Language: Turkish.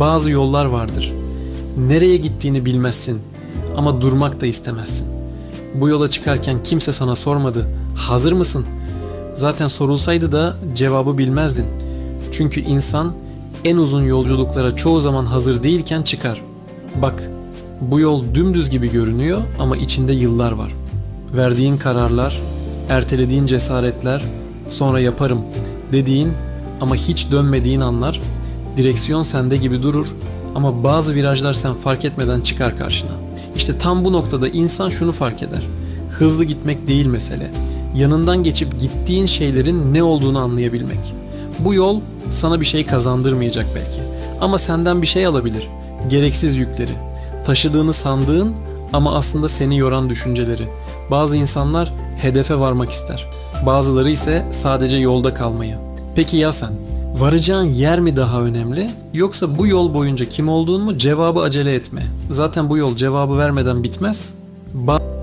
Bazı yollar vardır. Nereye gittiğini bilmezsin ama durmak da istemezsin. Bu yola çıkarken kimse sana sormadı. Hazır mısın? Zaten sorulsaydı da cevabı bilmezdin. Çünkü insan en uzun yolculuklara çoğu zaman hazır değilken çıkar. Bak, bu yol dümdüz gibi görünüyor ama içinde yıllar var. Verdiğin kararlar, ertelediğin cesaretler, sonra yaparım dediğin ama hiç dönmediğin anlar, direksiyon sende gibi durur ama bazı virajlar sen fark etmeden çıkar karşına. İşte tam bu noktada insan şunu fark eder. Hızlı gitmek değil mesele. Yanından geçip gittiğin şeylerin ne olduğunu anlayabilmek. Bu yol sana bir şey kazandırmayacak belki. Ama senden bir şey alabilir. Gereksiz yükleri. Taşıdığını sandığın ama aslında seni yoran düşünceleri. Bazı insanlar hedefe varmak ister. Bazıları ise sadece yolda kalmayı. Peki ya sen? Varacağın yer mi daha önemli yoksa bu yol boyunca kim olduğun mu cevabı acele etme. Zaten bu yol cevabı vermeden bitmez. Ba-